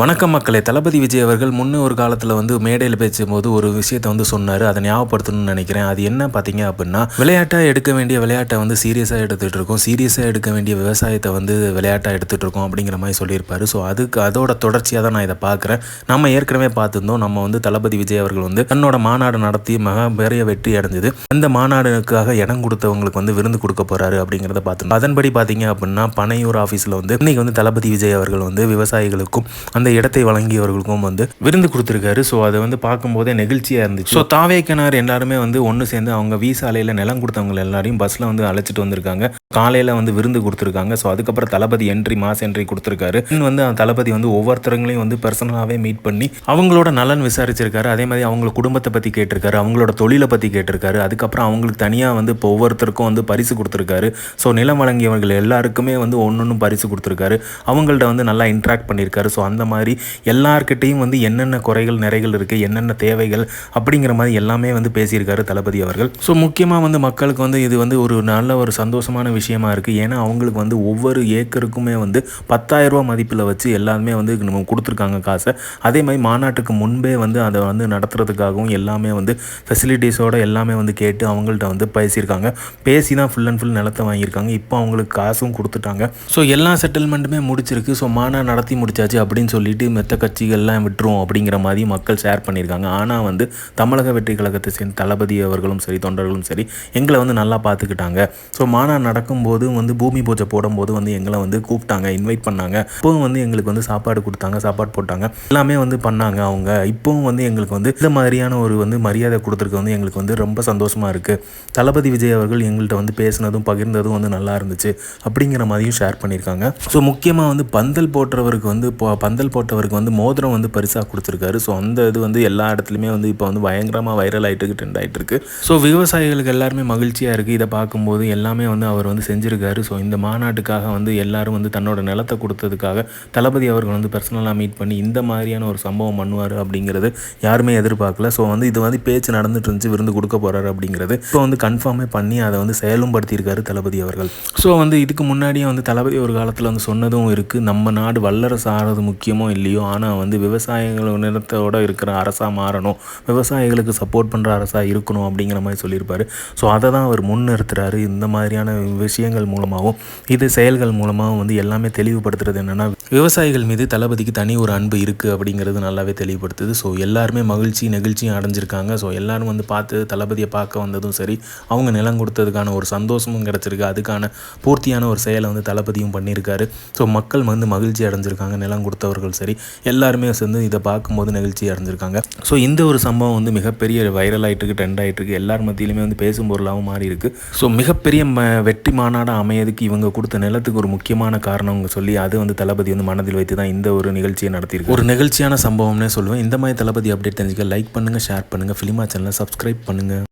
வணக்கம் மக்களே. தளபதி விஜய் அவர்கள் முன்னே ஒரு காலத்தில் வந்து மேடையில் பேசும்போது ஒரு விஷயத்தை வந்து சொன்னார். அதை ஞாபகப்படுத்தணும்னு நினைக்கிறேன். அது என்ன பார்த்தீங்க அப்படின்னா விளையாட்டாக எடுக்க வேண்டிய விளையாட்டை வந்து சீரியஸாக எடுத்துகிட்டு இருக்கோம். சீரியஸாக எடுக்க வேண்டிய விவசாயத்தை வந்து விளையாட்டாக எடுத்துகிட்டு இருக்கோம் அப்படிங்கிற மாதிரி சொல்லியிருப்பாரு. ஸோ அதுக்கு அதோட தொடர்ச்சியாக தான் நான் இதை பார்க்குறேன். நம்ம ஏற்கனவே பார்த்துருந்தோம் நம்ம வந்து தளபதி விஜய் அவர்கள் வந்து தன்னோட மாநாடு நடத்தி மகா பெரிய வெற்றி அடைஞ்சது. அந்த மாநாடுக்காக இடம் கொடுத்தவங்களுக்கு வந்து விருந்து கொடுக்க போகிறாரு அப்படிங்கிறத பார்த்துருந்தோம். அதன்படி பார்த்தீங்க அப்படின்னா பனையூர் ஆஃபீஸில் வந்து இன்னைக்கு வந்து தளபதி விஜய் அவர்கள் வந்து விவசாயிகளுக்கும் அந்த இடத்தை வழங்கியவர்களுக்கும் வந்து விருந்து கொடுத்துருக்காரு. ஸோ அதை வந்து பார்க்கும்போதே நெகிழ்ச்சியாக இருந்துச்சு. ஸோ தாவேக்கனார் எல்லாருமே வந்து ஒன்று சேர்ந்து அவங்க வீசாலையில் நிலம் கொடுத்தவங்க எல்லாரையும் பஸ்ஸில் வந்து அழைச்சிட்டு வந்திருக்காங்க. காலையில் வந்து விருந்து கொடுத்துருக்காங்க. ஸோ அதுக்கப்புறம் தளபதி என்ட்ரி மாஸ் என்ட்ரி கொடுத்துருக்காரு. வந்து அந்த தளபதி வந்து ஒவ்வொருத்தரங்களையும் வந்து பர்சனலாகவே மீட் பண்ணி அவங்களோட நலன் விசாரிச்சிருக்காரு. அதே மாதிரி அவங்கள குடும்பத்தை பற்றி கேட்டிருக்காரு அவங்களோட தொழிலை பற்றி கேட்டிருக்காரு. அதுக்கப்புறம் அவங்களுக்கு தனியாக வந்து இப்போ ஒவ்வொருத்தருக்கும் வந்து பரிசு கொடுத்துருக்காரு. ஸோ நிலம் வழங்கியவர்கள் எல்லாருக்குமே வந்து ஒன்று பரிசு கொடுத்துருக்காரு. அவங்கள்ட்ட வந்து நல்லா இன்ட்ராக்ட் பண்ணியிருக்காரு. ஸோ அந்த மாதிரி எல்லார்கிட்டையும் வந்து என்னென்ன குறைகள் நிறைகள் இருக்குது என்னென்ன தேவைகள் அப்படிங்கிற மாதிரி எல்லாமே வந்து பேசியிருக்காரு தளபதி அவர்கள். ஸோ முக்கியமாக வந்து மக்களுக்கு வந்து இது வந்து ஒரு நல்ல ஒரு சந்தோஷமான விஷயம். விஷயமா இருக்குது ஏன்னா அவங்களுக்கு வந்து ஒவ்வொரு ஏக்கருக்குமே வந்து பத்தாயிரரூபா மதிப்பில் வச்சு எல்லாருமே வந்து நம்ம கொடுத்துருக்காங்க காசை. அதே மாதிரி மாநாட்டுக்கு முன்பே வந்து அதை வந்து நடத்துறதுக்காகவும் எல்லாமே வந்து ஃபெசிலிட்டிஸோட எல்லாமே வந்து கேட்டு அவங்கள்ட்ட வந்து பேசியிருக்காங்க. பேசி தான் ஃபுல் அண்ட் ஃபுல் நிலத்தை வாங்கியிருக்காங்க. இப்போ அவங்களுக்கு காசும் கொடுத்துட்டாங்க. ஸோ எல்லா செட்டில்மெண்ட்டுமே முடிச்சிருக்கு. ஸோ மாநாடு நடத்தி முடிச்சாச்சு அப்படின்னு சொல்லிட்டு மெத்த கட்சிகள்லாம் விட்டுரும் அப்படிங்கிற மாதிரி மக்கள் ஷேர் பண்ணியிருக்காங்க. ஆனால் வந்து தமிழக வெற்றி கழகத்தை சேர்ந்த தளபதி அவர்களும் சரி தொண்டர்களும் சரி எங்களை வந்து நல்லா பார்த்துக்கிட்டாங்க. ஸோ மாநாடு நடக்கும்போது வந்து பூமி பூஜை போடும்போது வந்து எங்களை வந்து கூப்பிட்டாங்க இன்வைட் பண்ணாங்க. இப்போவும் வந்து எங்களுக்கு வந்து சாப்பாடு கொடுத்தாங்க சாப்பாடு போட்டாங்க. எல்லாமே வந்து பண்ணாங்க அவங்க. இப்போவும் வந்து எங்களுக்கு வந்து இந்த மாதிரியான ஒரு வந்து மரியாதை கொடுத்துருக்கு வந்து எங்களுக்கு வந்து ரொம்ப சந்தோஷமாக இருக்குது தளபதி விஜய் அவர்கள் எங்கள்கிட்ட வந்து பேசினதும் பகிர்ந்ததும் வந்து நல்லா இருந்துச்சு. அப்படிங்கிற மாதிரியும் ஷேர் பண்ணியிருக்காங்க. ஸோ முக்கியமாக வந்து பந்தல் போட்டவருக்கு வந்து இப்போ பந்தல் போட்டவருக்கு வந்து மோதிரம் வந்து பரிசாக கொடுத்துருக்காரு. ஸோ அந்த இது வந்து எல்லா இடத்துலையுமே வந்து இப்போ வந்து பயங்கரமாக வைரல் ஆகிட்டு ட்ரெண்ட் ஆகிட்டு இருக்கு ஸோ விவசாயிகளுக்கு எல்லாருமே மகிழ்ச்சியாக இருக்குது இதை பார்க்கும்போது எல்லாமே வந்து அவர் வந்து செஞ்சுருக்காரு. ஸோ இந்த மாநாட்டுக்காக வந்து எல்லாரும் வந்து தன்னோட நிலத்தை கொடுத்ததுக்காக தளபதி அவர்கள் வந்து பர்சனலாக மீட் பண்ணி இந்த மாதிரியான ஒரு சம்பவம் பண்ணுவார் அப்படிங்கிறது யாருமே எதிர்பார்க்கல. ஸோ வந்து இது வந்து பேச்சு நடந்துட்டு இருந்துச்சு விருந்து கொடுக்க போகிறாரு அப்படிங்கிறது. இப்போ வந்து கன்ஃபார்மே பண்ணி அதை வந்து செயலும் படுத்தியிருக்காரு தளபதி அவர்கள். ஸோ வந்து இதுக்கு முன்னாடியே வந்து தளபதி ஒரு காலத்தில் வந்து சொன்னதும் இருக்குது நம்ம நாடு வல்லரசு ஆகிறது முக்கியமோ இல்லையோ ஆனால் வந்து விவசாயிகள் நிலத்தோட இருக்கிற அரசாக மாறணும். விவசாயிகளுக்கு சப்போர்ட் பண்ணுற அரசாக இருக்கணும் அப்படிங்கிற மாதிரி சொல்லியிருப்பார். ஸோ அதை தான் அவர் முன்னிறுத்துறாரு. இந்த மாதிரியான விஷயங்கள் மூலமாகவும் இது செயல்கள் மூலமாகவும் வந்து எல்லாமே தெளிவுபடுத்துறது என்னென்னா விவசாயிகள் மீது தளபதிக்கு தனி ஒரு அன்பு இருக்குது அப்படிங்கிறது நல்லாவே தெளிவுபடுத்துது. ஸோ எல்லாருமே மகிழ்ச்சி நெகிழ்ச்சியும் அடைஞ்சிருக்காங்க. ஸோ எல்லாரும் வந்து பார்த்து தளபதியை பார்க்க வந்ததும் சரி அவங்க நிலம் கொடுத்ததுக்கான ஒரு சந்தோஷமும் கிடச்சிருக்கு. அதுக்கான பூர்த்தியான ஒரு செயலை வந்து தளபதியும் பண்ணியிருக்காரு. ஸோ மக்கள் வந்து மகிழ்ச்சி அடைஞ்சிருக்காங்க நிலம் கொடுத்தவர்கள் சரி. எல்லாருமே சேர்ந்து இதை பார்க்கும்போது நெகிழ்ச்சி அடைஞ்சிருக்காங்க. ஸோ இந்த ஒரு சம்பவம் வந்து மிகப்பெரிய வைரல் ஆகிட்டு இருக்கு ட்ரெண்ட் ஆகிட்டு இருக்கு எல்லார் மத்தியிலுமே வந்து பேசும் பொருளாகவும் மாறி இருக்கு ஸோ மிகப்பெரிய ம வெற்றி மாநாடாக அமையதுக்கு இவங்க கொடுத்த நிலத்துக்கு ஒரு முக்கியமான காரணம் சொல்லி அது வந்து தளபதி வந்து மனதில் வைத்து தான் இந்த ஒரு நிகழ்ச்சியை நடத்தியிருக்கு ஒரு நிகழ்ச்சியான சம்பவம்னே சொல்லுவேன். இந்த மாதிரி தளபதி அப்டேட் தெரிஞ்சுக்க லைக் பண்ணுங்கள் ஷேர் பண்ணுங்கள் ஃபிலிமா சேனலை சப்ஸ்கிரைப் பண்ணுங்கள்